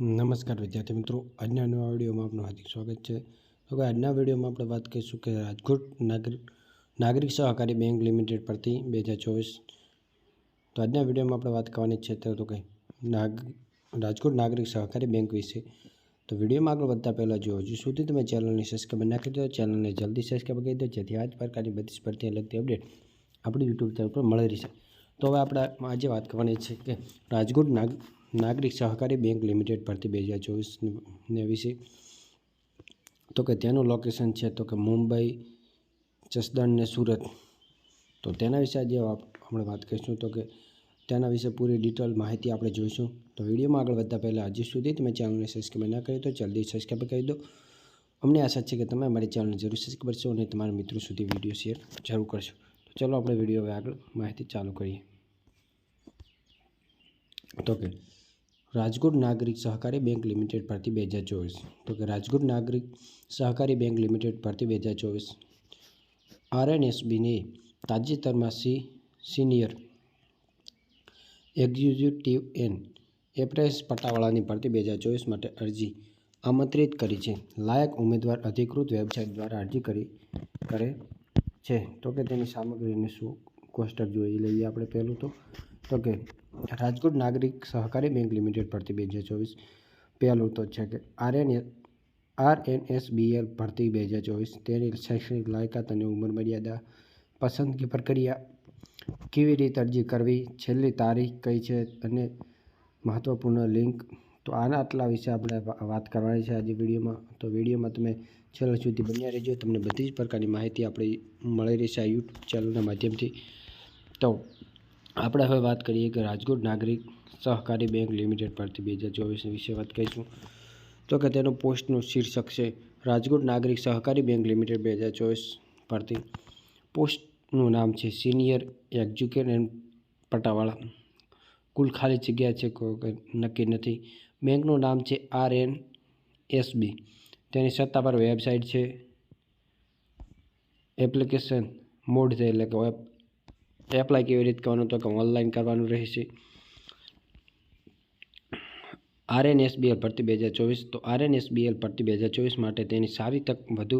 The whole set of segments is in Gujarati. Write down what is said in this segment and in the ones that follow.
નમસ્કાર વિદ્યાર્થી મિત્રો, આજના નવા વિડીયોમાં આપનું હાર્દિક સ્વાગત છે. હવે આજના વિડીયોમાં આપણે વાત કરીશું કે રાજકોટ નાગરિક નાગરિક સહકારી બેંક લિમિટેડ પરથી બે હજાર ચોવીસ. તો આજના વિડીયોમાં આપણે વાત કરવાની છે તો કે નાગ, રાજકોટ નાગરિક સહકારી બેંક વિશે. તો વિડીયોમાં આગળ વધતા પહેલાં જો હજુ સુધી તમે ચેનલની સબસ્ક્રાઈબ નાખી દો ચેનલને જલ્દી સબસ્ક્રાઈબ કરી દો જેથી આ જ પ્રકારની બધી સ્પર્ધીને લગતી અપડેટ આપણી યુટ્યુબ ચેનલ પર મળી રહેશે તો હવે આપણે આજે વાત કરવાની છે કે રાજકોટ નાગ નાગરિક સહકારી બેંક લિમિટેડ પરથી બે હજાર ચોવીસને વિશે. તો કે તેનું લોકેશન છે, તો કે મુંબઈ, જસદણ ને સુરત. તો તેના વિશે આજે આપણે વાત કરીશું. તો કે તેના વિશે પૂરી ડિટેલ માહિતી આપણે જોઈશું. તો વિડીયોમાં આગળ વધતા પહેલાં હજી સુધી તમે ચેનલને સબસ્ક્રાઈબ ના કરી તો જલ્દી સબસ્ક્રાઈબ કરી દો. અમને આશા છે કે તમે અમારી ચેનલને જરૂર સબસ્ક્રાઈબ કરશો અને તમારા મિત્રો સુધી વીડિયો શેર જરૂર કરશો. તો ચાલો આપણે વીડિયો હવે આગળ માહિતી ચાલુ કરીએ. તો કે રાજકોટ નાગરિક સહકારી બેંક લિમિટેડ ભરતી બે હજાર ચોવીસ. તો કે રાજકોટ નાગરિક સહકારી બેંક લિમિટેડ ભરતી બે હજાર ચોવીસ. આરએનએસબીને તાજેતરમાં સી, સિનિયર એક્ઝિક્યુટિવ એન એપ્રેસ પટ્ટાવાળાની ભરતી બે હજાર ચોવીસ માટે અરજી આમંત્રિત કરી છે. લાયક ઉમેદવાર અધિકૃત વેબસાઇટ દ્વારા અરજી કરી, કરે છે. તો કે તેની સામગ્રીને શું કોષ્ટક જોઈ લઈએ આપણે પહેલું તો? તો કે રાજકોટ નાગરિક સહકારી બેંક લિમિટેડ ભરતી બે હજાર ચોવીસ પહેલું તો છે કે R N R N S B L ભરતી બે હજાર ચોવીસ તેની શૈક્ષણિક લાયકાત અને ઉંમર મર્યાદા પસંદગી પ્રક્રિયા કેવી રીતે અરજી કરવી, છેલ્લી તારીખ કઈ છે અને મહત્ત્વપૂર્ણ લિંક. તો આના આટલા વિશે આપણે વાત કરવાની છે આજે વિડીયોમાં. તો વિડીયોમાં તમે છેલ્લે સુધી બન્યા રહેજો. તમને બધી જ પ્રકારની માહિતી આપણી મળી રહેશે આ યુટ્યુબ ચેનલના માધ્યમથી. તો આપણે હવે વાત કરીએ કે રાજકોટ નાગરિક સહકારી બેંક લિમિટેડ પરથી બે હજાર ચોવીસ વિશે વાત કરીશું. તો કે તેનું પોસ્ટનું શીર્ષક છે, રાજકોટ નાગરિક સહકારી બેંક લિમિટેડ બે હજાર ચોવીસ પરથી. પોસ્ટનું નામ છે, સિનિયર એક્ઝિક્યુટિવ એન્ડ પટાવાળા. કુલ ખાલી જગ્યા છે નક્કી નથી. બેંકનું નામ છે આર એન એસબી તેની સત્તાવાર વેબસાઇટ છે. એપ્લિકેશન મોડ છે એટલે કે એપ્લાય કેવી રીતે કરવાનું તો કે ઓનલાઈન કરવાનું રહેશે. આરએનએસબીએલ ભરતી બે હજાર ચોવીસ, તો આરએનએસબીએલ ભરતી બે હજાર ચોવીસ માટે તેની સારી તક વધુ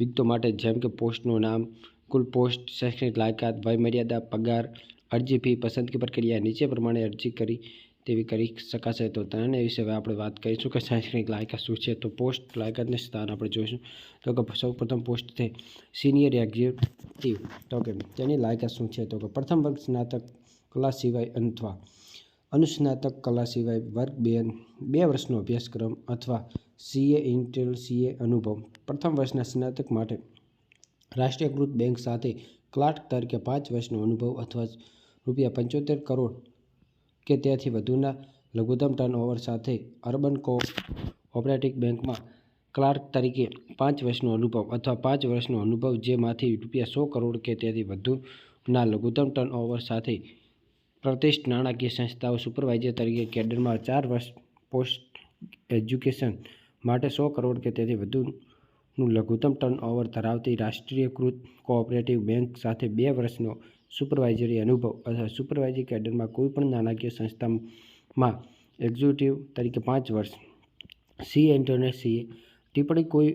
વિગતો માટે જેમ કે પોસ્ટનું નામ, કુલ પોસ્ટ, શૈક્ષણિક લાયકાત વય મર્યાદા પગાર, અરજી ફી, પસંદગી પ્રક્રિયા નીચે પ્રમાણે અરજી કરી તેવી કરી શકાશે તો તેના વિશે હવે આપણે વાત કરીશું કે શૈક્ષણિક લાયકાત શું છે તો પોસ્ટ લાયકાતને સ્થાન આપણે જોઈશું. તો કે સૌ પ્રથમ પોસ્ટ છે સિનિયર એક્ઝિક્યુટિવ. તો કે તેની લાયકાત શું છે? તો કે પ્રથમ વર્ગ સ્નાતક કલા સિવાય અથવા અનુસ્નાતક કલા સિવાય વર્ગ બે બે વર્ષનો અભ્યાસક્રમ અથવા સીએ ઇન્ટેલ સીએ અનુભવ. પ્રથમ વર્ષના સ્નાતક માટે રાષ્ટ્રીયકૃત બેંક સાથે ક્લાર્ક તરીકે પાંચ વર્ષનો અનુભવ અથવા રૂપિયા પંચોતેર કરોડ કે તેથી વધુના લઘુત્તમ ટર્નઓવર સાથે અર્બન કો ઓપરેટિવ બેંકમાં ક્લાર્ક તરીકે પાંચ વર્ષનો અનુભવ અથવા પાંચ વર્ષનો અનુભવ જેમાંથી રૂપિયા સો કરોડ કે તેથી વધુના લઘુત્તમ ટર્નઓવર સાથે પ્રતિષ્ઠ નાણાકીય સંસ્થાઓ સુપરવાઇઝર તરીકે કેડરમાં ચાર વર્ષ પોસ્ટ એજ્યુકેશન માટે સો કરોડ કે તેથી વધુનું લઘુત્તમ ટર્નઓવર ધરાવતી રાષ્ટ્રીયકૃત કોઓપરેટિવ બેંક સાથે બે વર્ષનો સુપરવાઇઝરી અનુભવ અથવા સુપરવાઇઝરી કેડરમાં કોઈપણ નાણાકીય સંસ્થામાં એક્ઝિક્યુટિવ તરીકે પાંચ વર્ષ, સી ઇન્ટરનેટ સીએ ટિપ્પણી કોઈ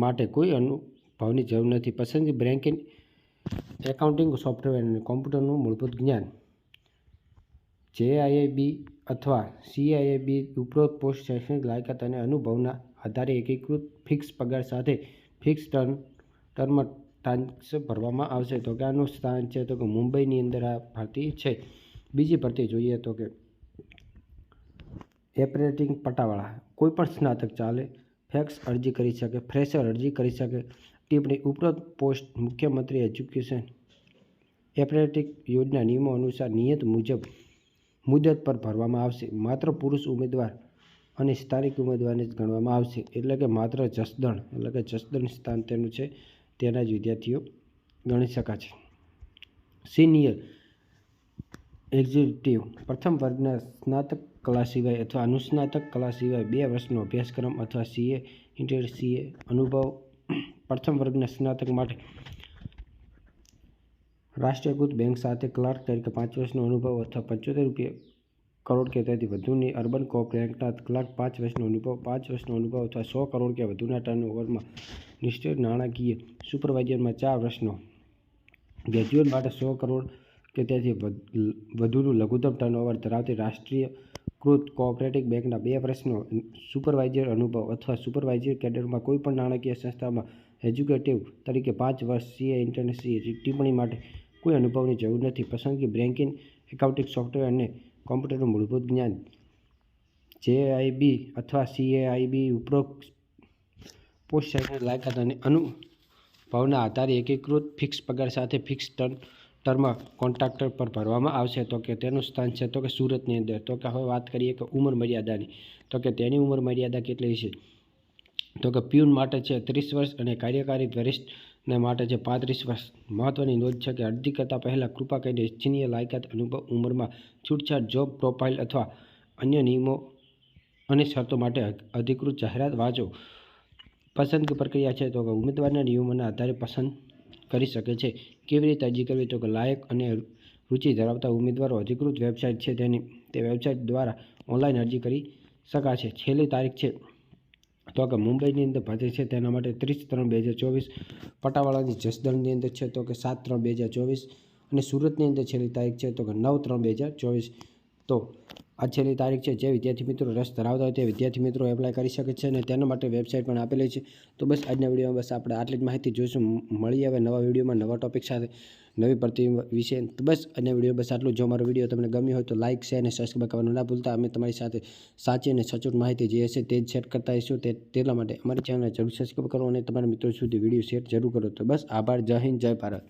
માટે કોઈ અનુભવની જરૂર નથી. પસંદગી બેન્કિંગ એકાઉન્ટિંગ સોફ્ટવેર અને કોમ્પ્યુટરનું મૂળભૂત જ્ઞાન. જેઆઈએબી અથવા સીઆઈઆઈબી ઉપરોક્ત પોસ્ટ શૈક્ષણિક લાયકાત અને અનુભવના આધારે એકીકૃત ફિક્સ પગાર સાથે ફિક્સ ટર્મ ટર્મ ટાંસ ભરવામાં આવશે. તો કે આનું સ્થાન છે તો કે મુંબઈની અંદર આ ભરતી છે. બીજી ભરતી જોઈએ તો કે એપરેટિંગ પટાવાળા, કોઈ પણ સ્નાતક ચાલે, ફેક્સ અરજી કરી શકે, ફ્રેશર અરજી કરી શકે. ટિપ્પણી ઉપરોક્ત પોસ્ટ, મુખ્યમંત્રી એજ્યુકેશન એપરેટિક યોજના નિયમો અનુસાર નિયત મુજબ મુદત પર ભરવામાં આવશે. માત્ર પુરુષ ઉમેદવાર અને સ્થાનિક ઉમેદવારને જ ગણવામાં આવશે. એટલે કે માત્ર જસદણ, એટલે કે જસદણ સ્થાન તેનું છે. તેના જ વિદ્યાર્થીઓ ગણી શકાશે સિનિયર એક્ઝિક્યુટિવ પ્રથમ વર્ગના સ્નાતક કલા સિવાય અથવા અનુસ્નાતક કલા સિવાય બે વર્ષનો અભ્યાસક્રમ અથવા સીએ ઇન્ટર સીએ અનુભવ પ્રથમ વર્ગના સ્નાતક માટે રાષ્ટ્રીયકૃત બેંક સાથે ક્લાર્ક તરીકે પાંચ વર્ષનો અનુભવ અથવા પંચોતેર રૂપિયા કરોડ કે તેથી વધુની અર્બન કોપ રેન્કના કલાક પાંચ વર્ષનો અનુભવ, પાંચ વર્ષનો અનુભવ અથવા સો કરોડ કે વધુના ટર્નઓવરમાં નિશ્ચિત નાણાકીય સુપરવાઇઝરમાં ચાર વર્ષનો. ગ્રેજ્યુએટ માટે સો કરોડ કે તેથી વધ- વધુનું લઘુત્તમ ટર્નઓવર ધરાવતી રાષ્ટ્રીયકૃત કોઓપરેટિવ બેંકના બે વર્ષનો સુપરવાઇઝર અનુભવ અથવા સુપરવાઇઝર કેડરમાં કોઈપણ નાણાકીય સંસ્થામાં એજ્યુકેટિવ તરીકે પાંચ વર્ષ સીએ ઇન્ટર્નશીપ ટિપ્પણી માટે કોઈ અનુભવની જરૂર નથી. પસંદગી બેન્કિંગ એકાઉન્ટિંગ સોફ્ટવેર અને કોમ્પ્યુટરનું મૂળભૂત જ્ઞાન. જેઆઈબી અથવા સીએઆઈબી ઉપરોક્ત પોસ્ટ શૈક્ષણિક લાયકાત અને અનુભવના આધારે એકીકૃત ફિક્સ પગાર સાથે ફિક્સ ટર્ન ટર્મ કોન્ટ્રાક્ટર પર ભરવામાં આવશે. તો કે તેનું સ્થાન છે, તો કે સુરતની અંદર. તો કે હવે વાત કરીએ કે ઉંમર મર્યાદાની. તો કે તેની ઉંમર મર્યાદા કેટલી છે તો કે પ્યુન માટે છે ત્રીસ વર્ષ અને કાર્યકારી વરિષ્ઠને માટે છે પાંત્રીસ વર્ષ. મહત્વની નોંધ છે કે અરજી કરતાં પહેલાં કૃપા કરીને ઇચ્છનીય લાયકાત અનુભવ ઉંમરમાં છૂટછાટ જોબ પ્રોફાઇલ અથવા અન્ય નિયમો અને શરતો માટે અધિકૃત જાહેરાત વાંચો. પસંદગી પ્રક્રિયા છે તો કે ઉમેદવારના નિયમોના આધારે પસંદ કરી શકે છે. કેવી રીતે અરજી કરવી? તો કે લાયક અને રુચિ ધરાવતા ઉમેદવારો અધિકૃત વેબસાઇટ છે તેની, તે વેબસાઇટ દ્વારા ઓનલાઈન અરજી કરી શકાશે. છેલ્લી તારીખ છે તો કે મુંબઈની અંદર ભરતી છે તેના માટે ત્રીસ ત્રણ બે હજાર ચોવીસ, પટાવાળાની જસદણની અંદર છે તો કે સાત ત્રણ બે હજાર ચોવીસ અને સુરતની અંદર છેલ્લી તારીખ છે તો કે નવ ત્રણ બે હજાર ચોવીસ. તો આ છેલ્લી તારીખ છે જે વિદ્યાર્થી મિત્રો રસ ધરાવતા હોય તે વિદ્યાર્થી મિત્રો એપ્લાય કરી શકે છે અને તેના માટે વેબસાઇટ પણ આપેલી છે. તો બસ આજના વિડીયોમાં બસ આપણે આટલી જ માહિતી જોઈશું. મળીએ હવે નવા વિડીયોમાં નવા ટોપિક સાથે નવી ભરતી વિશે. તો બસ આજના વીડિયો બસ આટલું જો. મારો વીડિયો તમને ગમ્યો હોય તો લાઇક શેર અને સબસ્ક્રાઈબ કરવાનું ના ભૂલતા. અમે તમારી સાથે સાચી અને સચોટ માહિતી જે હશે તે જ શેર કરતા હશું તે, તેના માટે અમારી ચેનલને જરૂર સબસ્ક્રાઈબ કરો અને તમારા મિત્રો સુધી વીડિયો શેર જરૂર કરો. તો બસ આભાર. જય હિન્દ, જય ભારત.